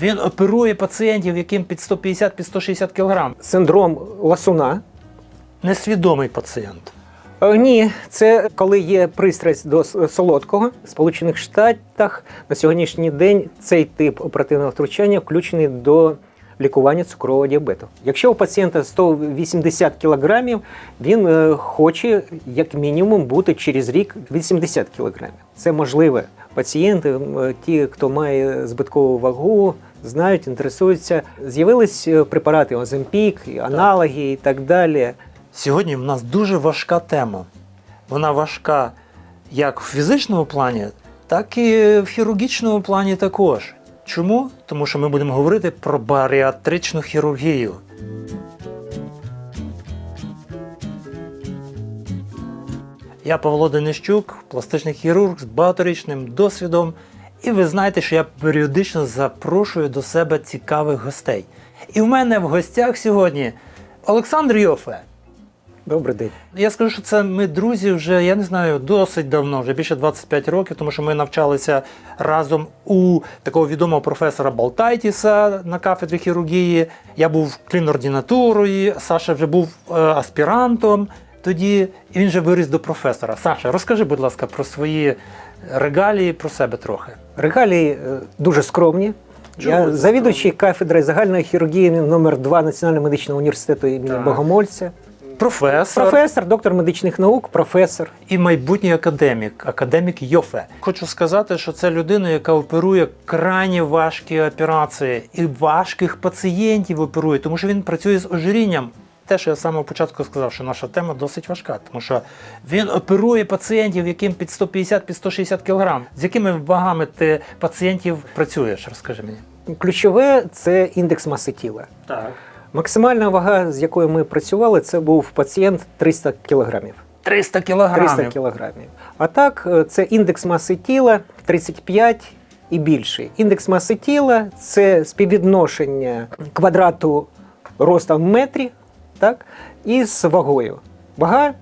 Він оперує пацієнтів, яким під 150 під 160 кг. Синдром ласуна. Несвідомий пацієнт. Е, Ні, це коли є пристрасть до солодкого. В Сполучених Штатах на сьогоднішній день цей тип оперативного втручання включений до лікування цукрового діабету. Якщо у пацієнта 180 кг, він е, хоче як мінімум бути через рік 80 кг. Це можливе. Пацієнти, ті, хто має збиткову вагу, знають, інтересуються. З'явились е, препарати Оземпік, аналоги і так далі. Сьогодні в нас дуже важка тема. Вона важка як в фізичному плані, так і в хірургічному плані також. Чому? Тому що ми будемо говорити про баріатричну хірургію. Я Павло Денищук, пластичний хірург з багаторічним досвідом. І ви знаєте, що я періодично запрошую до себе цікавих гостей. І в мене в гостях сьогодні Олександр Йофе. Добрий день. Я скажу, що це ми друзі вже, я не знаю, досить давно, вже більше 25 років, тому що ми навчалися разом у такого відомого професора Балтайтіса на кафедрі хірургії. Я був клінординатурою, Саша вже був е, аспірантом тоді, і він вже виріс до професора. Саша, розкажи, будь ласка, про свої регалії, про себе трохи. Регалії е, дуже скромні. Чому Я завідуючий кафедри загальної хірургії номер 2 Національного медичного університету імені Так. Богомольця. Професор. Професор, доктор медичних наук, професор. і майбутній академік, академік Йофе. Хочу сказати, що це людина, яка оперує крайні важкі операції і важких пацієнтів оперує, тому що він працює з ожирінням. Те, що я з самого початку сказав, що наша тема досить важка, тому що він оперує пацієнтів, яким під 150 під 160 кг. З якими вагами ти пацієнтів працюєш? Розкажи мені. Ключове це індекс маси тіла. Так. Максимальна вага, з якою ми працювали, це був пацієнт 300 кілограмів. 300 кілограмів. 300 кілограмів. А так, е, це індекс маси тіла 35 і більше. Індекс маси тіла це співвідношення квадрату росту в метрі так, із вагою. Вага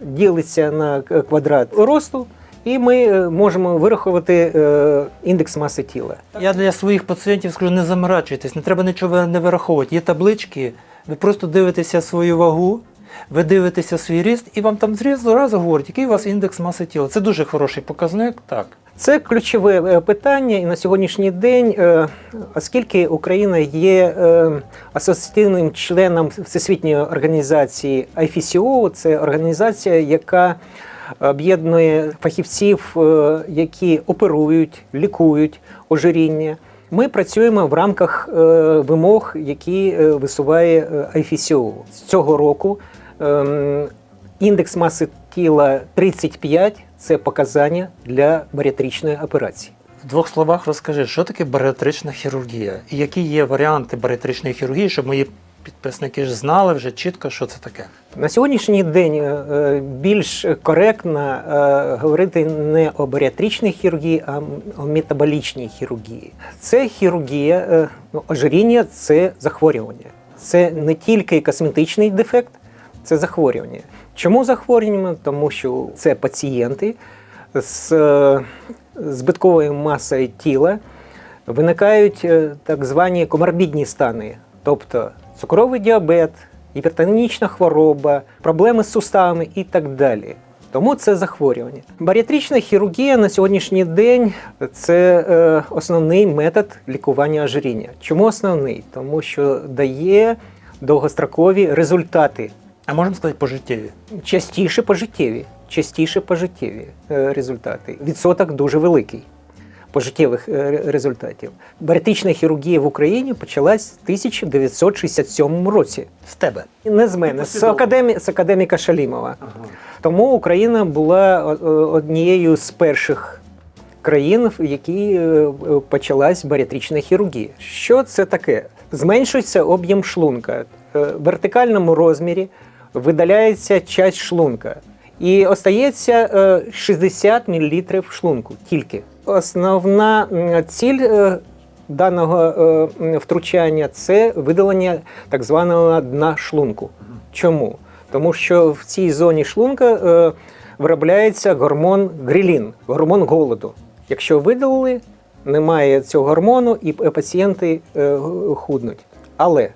ділиться на квадрат росту, і ми е, можемо вирахувати е, індекс маси тіла. Я для своїх пацієнтів скажу, не заморачуйтесь, не треба нічого не вираховувати. Є таблички, ви просто дивитеся свою вагу, ви дивитеся свій ріст, і вам там зразу разу говорять, який у вас індекс маси тіла. Це дуже хороший показник, так. Це ключове е, питання, і на сьогоднішній день, е, оскільки Україна є е, асоціативним членом Всесвітньої організації IFCO, це організація, яка об'єднує фахівців, які оперують, лікують ожиріння. Ми працюємо в рамках вимог, які висуває IFCO. З цього року ем, індекс маси тіла 35 це показання для баріатричної операції. В двох словах розкажи, що таке баріатрична хірургія і які є варіанти баріатричної хірургії, щоб мої підписники ж знали вже чітко, що це таке. На сьогоднішній день е, е, більш коректно е, говорити не о баріатричній хірургії, а о метаболічній хірургії. Це хірургія, ну, ожиріння це захворювання. Це не тільки косметичний дефект, це захворювання. Чому захворювання? Тому що це пацієнти з е, збитковою масою тіла виникають е, так звані коморбідні стани, тобто цукровий діабет, гіпертонічна хвороба, проблеми з суставами і так далі. Тому це захворювання. Баріатрична хірургія на сьогоднішній день це е, основний метод лікування ожиріння. Чому основний? Тому що дає довгострокові результати А можемо сказати пожиттєві. частіше пожиттєві, частіше пожиттєві е, результати. Відсоток дуже великий пожиттєвих е, результатів. Баріатрична хірургія в Україні почалась в 1967 році. З тебе. Не з мене, з, академі, з академіка Шалімова. Тому Україна була о- однією з перших країн, в якій е, е, почалась баріатрична хірургія. Що це таке? Зменшується об'єм шлунка. Е, В вертикальному розмірі видаляється часть шлунка. І остається е, 60 мл шлунку тільки. Основна ціль е, даного е, втручання це видалення так званого дна шлунку. Чому? Тому що в цій зоні шлунка е, виробляється гормон грилін, гормон голоду. Якщо видалили немає цього гормону, і пацієнти е, худнуть. Але е,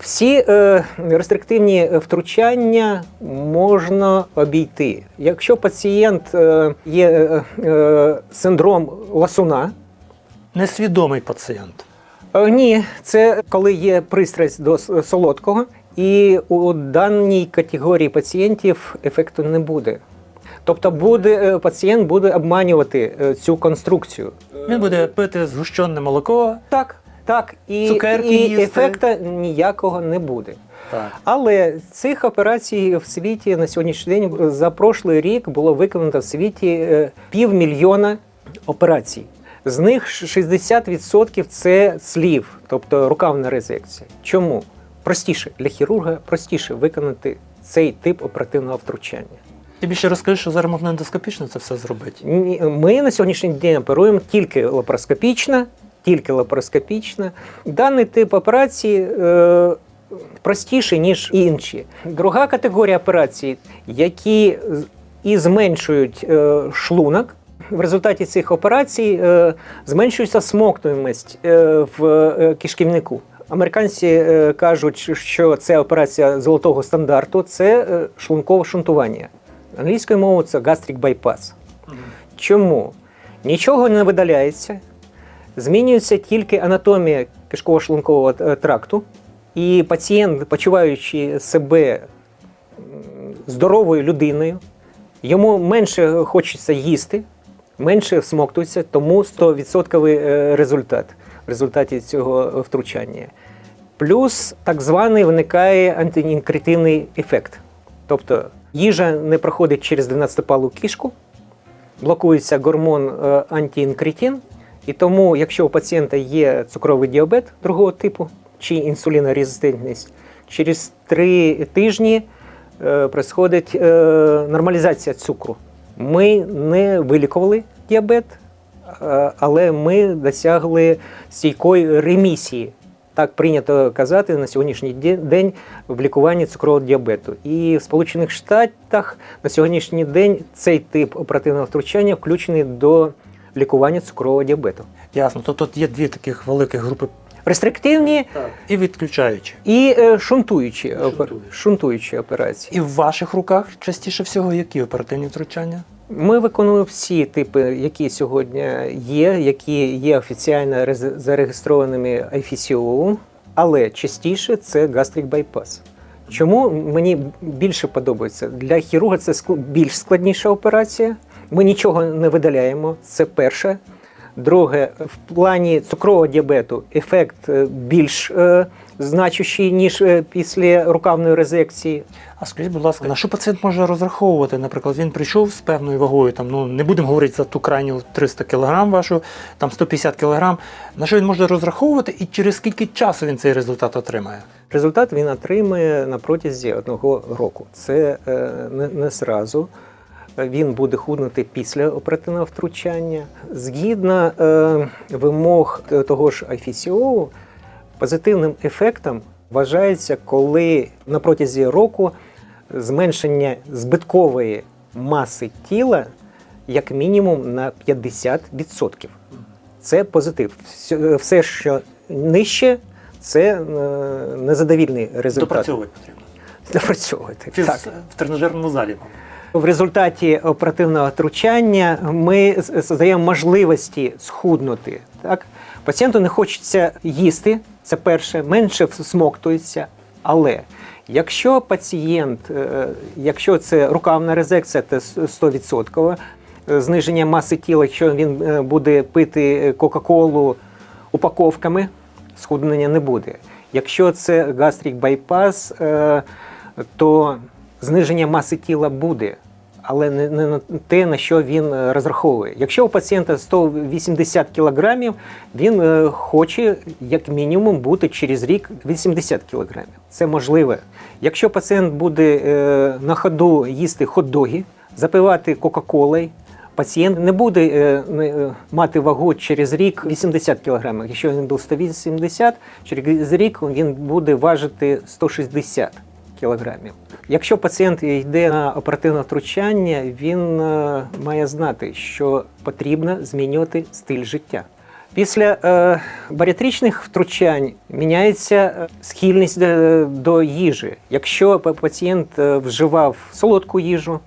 всі е, рестриктивні втручання можна обійти. Якщо пацієнт е, є е, е, синдром ласуна, Несвідомий пацієнт. Е, Ні, це коли є пристрасть до солодкого, і у даній категорії пацієнтів ефекту не буде. Тобто буде, е, пацієнт буде обманювати е, цю конструкцію. Він буде пити згущене молоко. Так, так, і, Цукерки і їсти. ефекта ніякого не буде. Так. Але цих операцій в світі на сьогоднішній день за прошлий рік було виконано в світі е, півмільйона операцій. З них 60% це слів, тобто рукавна резекція. Чому? Простіше для хірурга простіше виконати цей тип оперативного втручання. Ти більше розкажи, що зараз можна ендоскопічно це все зробити. Ні, Ми на сьогоднішній день оперуємо тільки лапароскопічно, тільки лапароскопічно. Даний тип операції е, простіший, ніж інші. Друга категорія операцій, які і зменшують е, шлунок. В результаті цих операцій е, зменшується смоктуємість е, в е, кишківнику. Американці е, кажуть, що це операція золотого стандарту, це е, шлункове шунтування. Англійською мовою це gastric bypass. Чому? Нічого не видаляється, змінюється тільки анатомія кишково-шлункового е, тракту, і пацієнт, почуваючи себе здоровою людиною, йому менше хочеться їсти, менше всмоктується, тому 100% е, результат в результаті цього втручання. Плюс так званий виникає антиінкретивний ефект. Тобто їжа не проходить через 12-палу кишку, блокується гормон е, антиінкретин, і тому, якщо у пацієнта є цукровий діабет другого типу чи інсулінорезистентність, через три тижні е, происходить е, нормалізація цукру. Ми не вилікували діабет, е, але ми досягли стійкої ремісії. Так прийнято казати на сьогоднішній день в лікуванні цукрового діабету. І в Сполучених Штатах на сьогоднішній день цей тип оперативного втручання включений до лікування цукрового діабету. Ясно. Тобто є дві таких великих групи Рестриктивні так. і відключаючі. і е, шунтуючі, опер- Шунтуючі. шунтуючі операції. І в ваших руках частіше всього які оперативні втручання? Ми виконуємо всі типи, які сьогодні є, які є офіційно зареєстрованими IFCO, але частіше це гастрик байпас. Чому мені більше подобається? Для хірурга це більш складніша операція. Ми нічого не видаляємо. Це перше. Друге, в плані цукрового діабету ефект е, більш е, значущий, ніж е, після рукавної резекції. А скажіть, будь ласка, на що пацієнт може розраховувати? Наприклад, він прийшов з певною вагою, там, ну не будемо говорити за ту крайню 300 кг вашу, там 150 кг. На що він може розраховувати і через скільки часу він цей результат отримає? Результат він отримає на протязі одного року. Це е, не, не зразу. Він буде худнути після оперативного втручання. Згідно е, вимог того ж IFCO, позитивним ефектом вважається, коли на протязі року зменшення збиткової маси тіла як мінімум на 50%. Це позитив. Все- Все, що нижче, це е, незадовільний результат. Допрацьовувати потрібно. Допрацьовувати. Фіз... Так. В тренажерному залі. В результаті оперативного втручання ми з- можливості схуднути. Так? Пацієнту не хочеться їсти, це перше, менше всмоктується. Але якщо пацієнт, е, якщо це рукавна резекція, це 100%, е, зниження маси тіла, якщо він е, буде пити Кока-Колу упаковками, схуднення не буде. Якщо це гастрик байпас, то зниження маси тіла буде, але не, на те, на що він е, розраховує. Якщо у пацієнта 180 кг, він е, хоче як мінімум бути через рік 80 кг. Це можливе. Якщо пацієнт буде е, на ходу їсти хот-доги, запивати Кока-Колою, Пацієнт не буде е, мати вагу через рік 80 кг. Якщо він був 180, через рік він буде важити 160 кілограмів. Якщо пацієнт йде на оперативне втручання, він е, має знати, що потрібно змінювати стиль життя. Після е, баріатричних втручань міняється е, схильність е, до їжі. Якщо пацієнт вживав солодку їжу,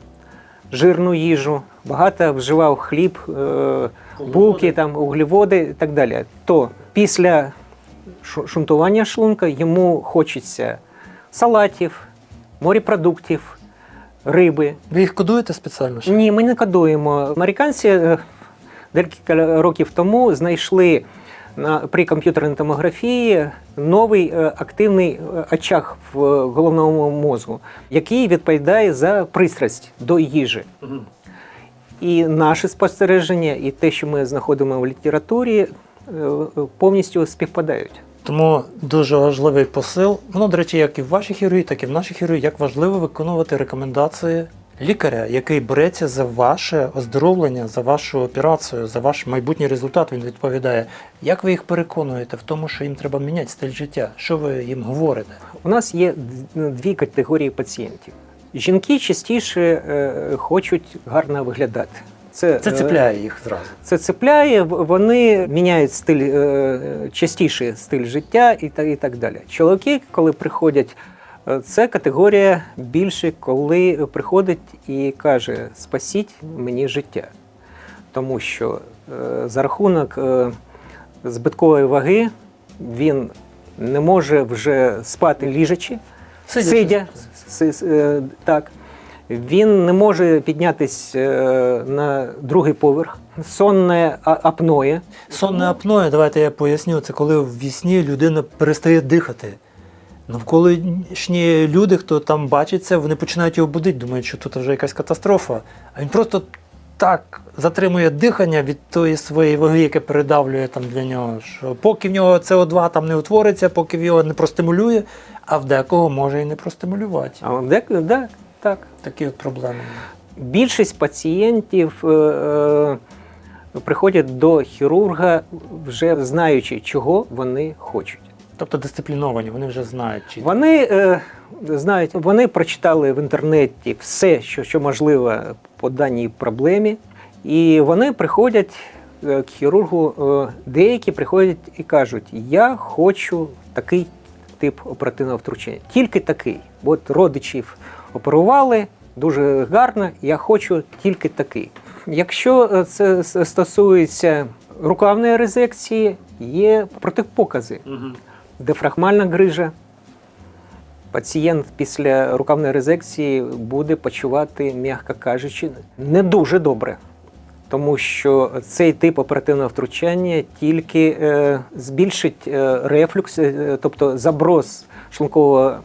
жирну їжу, багато вживав хліб, е, булки, там, углеводи і так далі, то після шунтування шлунка йому хочеться салатів, морепродуктів, риби. Ви їх кодуєте спеціально? ще? Ні, ми не кодуємо. Американці е, декілька років тому знайшли на, при комп'ютерній томографії новий е, активний е, очаг в головному мозку, який відповідає за пристрасть до їжі. І наші спостереження, і те, що ми знаходимо в літературі, повністю співпадають. Тому дуже важливий посил. Воно, до речі, як і в вашій хірургії, так і в нашій хірургії, як важливо виконувати рекомендації лікаря, який береться за ваше оздоровлення, за вашу операцію, за ваш майбутній результат. Він відповідає. Як ви їх переконуєте в тому, що їм треба міняти стиль життя? Що ви їм говорите? У нас є дві категорії пацієнтів. Жінки частіше е, хочуть гарно виглядати. Це, Це е, цепляє їх зразу. Це цепляє, вони міняють стиль е, частіше стиль життя і так, і так далі. Чоловіки, коли приходять, е, це категорія більше, коли приходить і каже: спасіть мені життя. Тому що за рахунок збиткової ваги він не може вже спати ліжачи, Сидячи. сидя. С- с- е, так. Він не може піднятися на другий поверх. Сонне апноє. Сонне апноє, давайте я поясню, це коли в вісні людина перестає дихати. Навколишні люди, хто там бачиться, вони починають його будити, думають, що тут вже якась катастрофа. А він просто так затримує дихання від тої своєї ваги, яке передавлює там для нього. Що поки в нього СО2 там не утвориться, поки його не простимулює, а в декого може і не простимулювати. А дек, да, так. Такі от проблеми. Більшість пацієнтів е, е, приходять до хірурга, вже знаючи, чого вони хочуть. Тобто дисципліновані, вони вже знають, чи Вони е, знають, вони прочитали в інтернеті все, що, що можливо по даній проблемі, і вони приходять е, к хірургу. е, Деякі приходять і кажуть: Я хочу такий тип оперативного втручання, тільки такий. От родичів оперували дуже гарно, я хочу тільки такий. Якщо е, це стосується рукавної резекції, є протипокази дифрагмальна грижа. Пацієнт після рукавної резекції буде почувати, м'яко кажучи, не дуже добре. Тому що цей тип оперативного втручання тільки е, збільшить е, рефлюкс, е, тобто заброс шлункового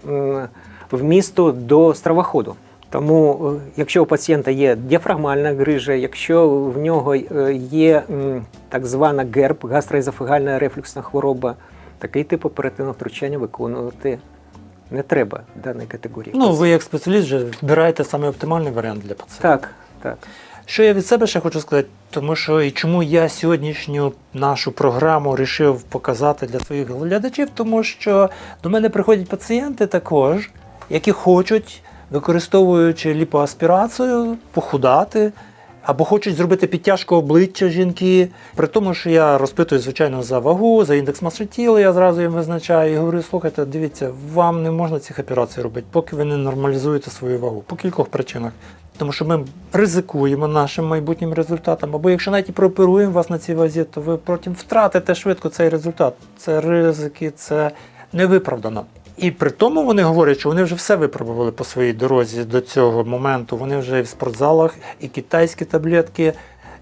м, вмісту до стравоходу. Тому, е, якщо у пацієнта є діафрагмальна грижа, якщо в нього е, є так звана ГЕРБ, гастроезофагальна рефлюксна хвороба, такий тип оперативного втручання виконувати не треба в даній категорії. Ну, ви як спеціаліст вже вибираєте саме оптимальний варіант для пацієнта. Так, так. Що я від себе ще хочу сказати, тому що і чому я сьогоднішню нашу програму вирішив показати для своїх глядачів, тому що до мене приходять пацієнти також, які хочуть, використовуючи ліпоаспірацію, похудати. Або хочуть зробити підтяжку обличчя жінки, при тому, що я розпитую, звичайно, за вагу, за індекс маси тіла, я зразу їм визначаю і говорю, слухайте, дивіться, вам не можна цих операцій робити, поки ви не нормалізуєте свою вагу. По кількох причинах. Тому що ми ризикуємо нашим майбутнім результатом. Або якщо навіть і прооперуємо вас на цій вазі, то ви потім втратите швидко цей результат. Це ризики, це невиправдано. І при тому вони говорять, що вони вже все випробували по своїй дорозі до цього моменту. Вони вже і в спортзалах, і китайські таблетки,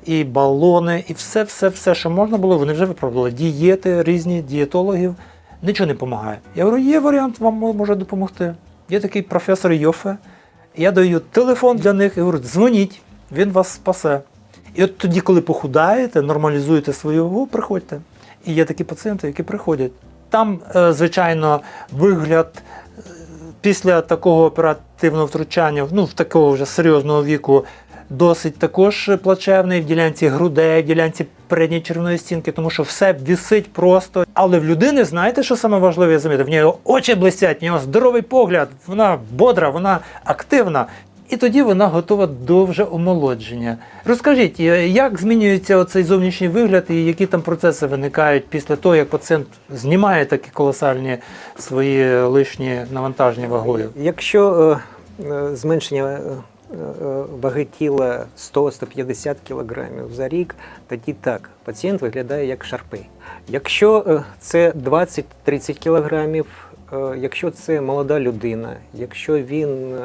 і балони, і все, все, все, що можна було, вони вже випробували. Дієти різні, дієтологів. Нічого не допомагає. Я говорю, є варіант, вам може допомогти. Є такий професор Йофе. Я даю телефон для них і говорю, дзвоніть, він вас спасе. І от тоді, коли похудаєте, нормалізуєте свою вагу, приходьте. І є такі пацієнти, які приходять. Там, е, звичайно, вигляд е, після такого оперативного втручання, ну, в такого вже серйозного віку, досить також плачевний в ділянці грудей, в ділянці передньої червоної стінки, тому що все вісить просто. Але в людини, знаєте, що саме важливе, замітив? В неї очі блистять, в нього здоровий погляд, вона бодра, вона активна. І тоді вона готова до вже омолодження. Розкажіть, е, як змінюється оцей зовнішній вигляд і які там процеси виникають після того, як пацієнт знімає такі колосальні свої лишні навантаження вагою? Якщо е, е, зменшення е, ваги тіла 100-150 кг за рік, тоді так, пацієнт виглядає як шарпей. Якщо це 20-30 кг, якщо це молода людина, якщо він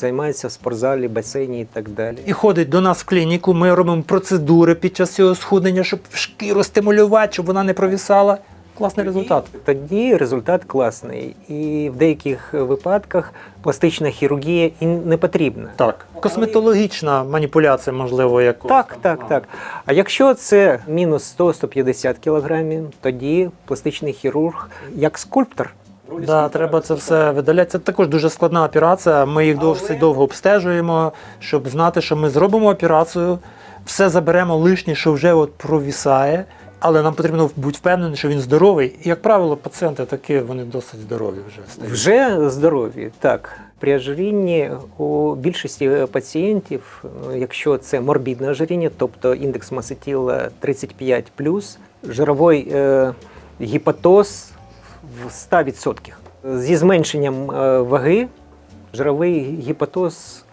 займається в спортзалі, басейні і так далі. І ходить до нас в клініку, ми робимо процедури під час цього схуднення, щоб шкіру стимулювати, щоб вона не провісала. Класний результат. Тоді результат класний. І в деяких випадках пластична хірургія і не потрібна. Так. Косметологічна маніпуляція, можливо, як Так, так, так. А якщо це мінус 100-150 кг, тоді пластичний хірург як скульптор. Да, треба це все видаляти. Це також дуже складна операція. Ми їх досить довго обстежуємо, щоб знати, що ми зробимо операцію, все заберемо лишнє, що вже от провісає, але нам потрібно бути впевнені, що він здоровий. І, як правило, пацієнти такі вони досить здорові вже стають. Вже здорові. Так. При ожирінні у більшості пацієнтів, ну, якщо це морбідне ожиріння, тобто індекс маси тіла 35 жировий е, гіпотоз в 100%. Зі зменшенням е, ваги жировий гіпотоз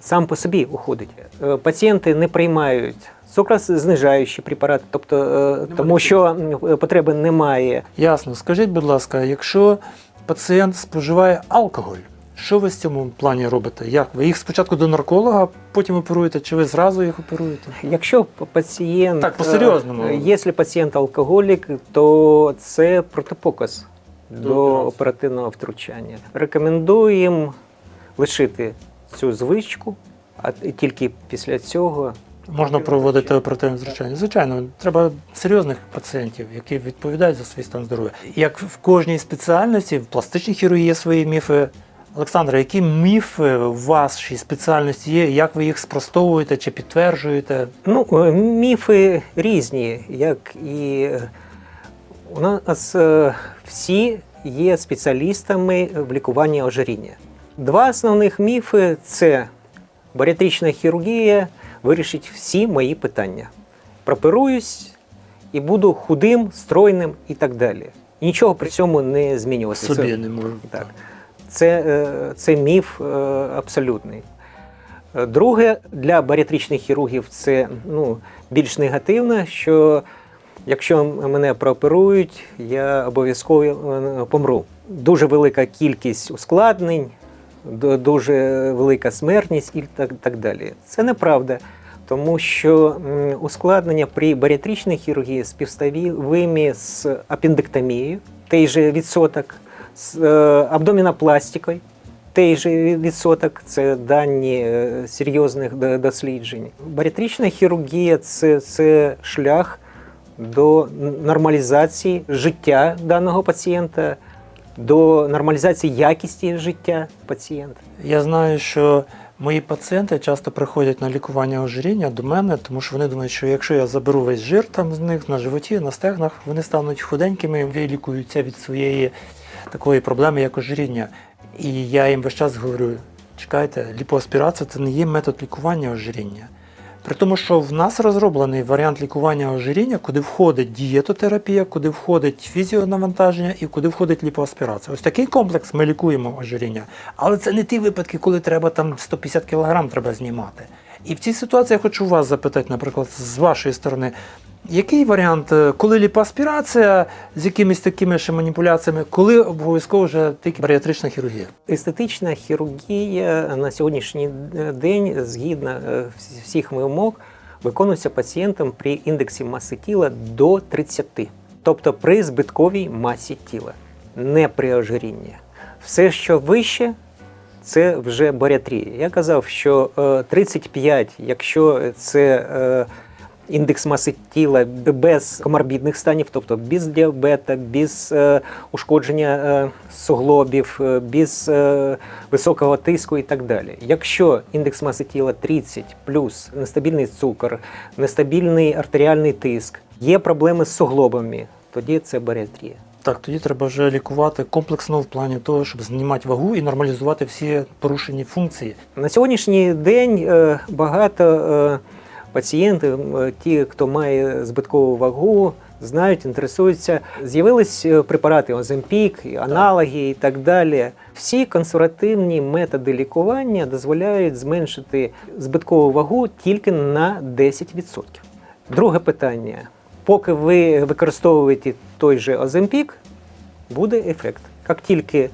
сам по собі уходить. Е, Пацієнти не приймають цукрознижаючі препарати, тобто, немає тому що потреби немає. Ясно. Скажіть, будь ласка, якщо пацієнт споживає алкоголь, що ви з цьому плані робите? Як ви їх спочатку до нарколога, потім оперуєте, чи ви зразу їх оперуєте? Якщо пацієнт Так, е, Якщо пацієнт алкоголік, то це протипоказ До до оперативного втручання. Рекомендуємо лишити цю звичку, а тільки після цього Можна проводити оперативне втручання. Звичайно, треба серйозних пацієнтів, які відповідають за свій стан здоров'я. Як в кожній спеціальності, в пластичній хірургії є свої міфи. Олександра, які міфи в вашій спеціальності є? Як ви їх спростовуєте чи підтверджуєте? Ну, е, міфи різні, як і е, у нас е, всі є спеціалістами в лікуванні ожиріння. Два основних міфи це баріатрична хірургія вирішить всі мої питання. Проперуюсь і буду худим, стройним і так далі. Нічого при цьому не змінюватися. Собі не можу. Так. Це, е, це міф е, абсолютний. Друге, для баріатричних хірургів це ну, більш негативно, що якщо мене прооперують, я обов'язково е, помру. Дуже велика кількість ускладнень, дуже велика смертність і так, так далі. Це неправда. Тому що ускладнення при баріатричній хірургії співставимі з апендектомією, той же відсоток, з е, абдомінопластикою, той же відсоток це дані е, серйозних досліджень. Баріатрична хірургія це, це шлях до нормалізації життя даного пацієнта, до нормалізації якісті життя пацієнта. Я знаю, що мої пацієнти часто приходять на лікування ожиріння до мене, тому що вони думають, що якщо я заберу весь жир там з них на животі, на стегнах, вони стануть худенькими і вилікуються від своєї такої проблеми, як ожиріння. І я їм весь час говорю: чекайте, ліпоаспірація це не є метод лікування ожиріння. При тому, що в нас розроблений варіант лікування ожиріння, куди входить дієтотерапія, куди входить фізіонавантаження і куди входить ліпоаспірація. Ось такий комплекс ми лікуємо ожиріння. Але це не ті випадки, коли треба там 150 кг треба знімати. І в цій ситуації я хочу вас запитати, наприклад, з вашої сторони, який варіант, е, коли ліпоаспірація з якимись такими ще маніпуляціями, коли обов'язково вже тільки баріатрична хірургія? Естетична хірургія на сьогоднішній день, згідно е, всіх вимог, виконується пацієнтом при індексі маси тіла до 30, тобто при збитковій масі тіла, не при ожирінні. Все, що вище, це вже баріатрія. Я казав, що е, 35, якщо це е, індекс маси тіла без коморбідних станів, тобто без діабета, без е, ушкодження е, суглобів, е, без високого тиску і так далі. Якщо індекс маси тіла 30 плюс нестабільний цукор, нестабільний артеріальний тиск, є проблеми з суглобами, тоді це баріатрія. Так, тоді треба вже лікувати комплексно в плані того, щоб знімати вагу і нормалізувати всі порушені функції. На сьогоднішній день багато пацієнтів, е, ті, хто має збиткову вагу, знають, інтересуються. З'явились е, препарати Оземпік, аналоги і так далі. Всі консервативні методи лікування дозволяють зменшити збиткову вагу тільки на 10%. Друге питання. Поки ви використовуєте той же Оземпік, буде ефект. Як тільки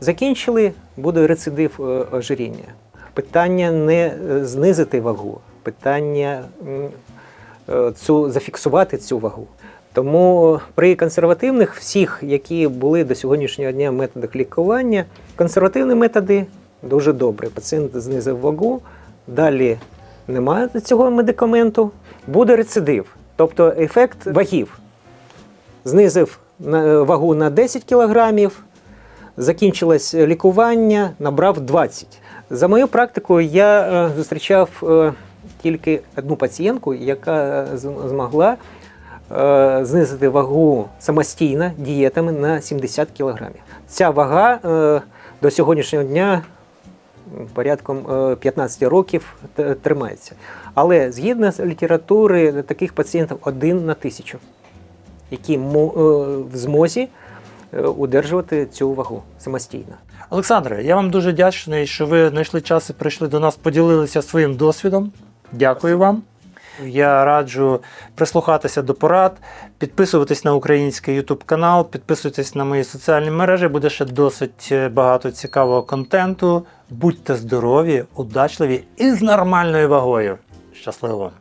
закінчили, буде рецидив е, ожиріння. Питання не е, знизити вагу, питання е, цю, зафіксувати цю вагу. Тому при консервативних всіх, які були до сьогоднішнього дня в методах лікування, консервативні методи дуже добре. Пацієнт знизив вагу, далі немає цього медикаменту, буде рецидив, тобто ефект вагів знизив вагу на 10 кілограмів, закінчилось лікування, набрав 20. За мою практику я е, зустрічав е, тільки одну пацієнтку, яка змогла е, знизити вагу самостійно дієтами на 70 кілограмів. Ця вага е, до сьогоднішнього дня порядком е, 15 років тримається. Але згідно з літератури, таких пацієнтів один на тисячу які е, в змозі е, удержувати цю вагу самостійно. Олександре, я вам дуже вдячний, що ви знайшли час і прийшли до нас, поділилися своїм досвідом. Дякую вам. Я раджу прислухатися до порад, підписуватись на український YouTube канал, підписуйтесь на мої соціальні мережі, буде ще досить е, багато цікавого контенту. Будьте здорові, удачливі і з нормальною вагою. Щасливо!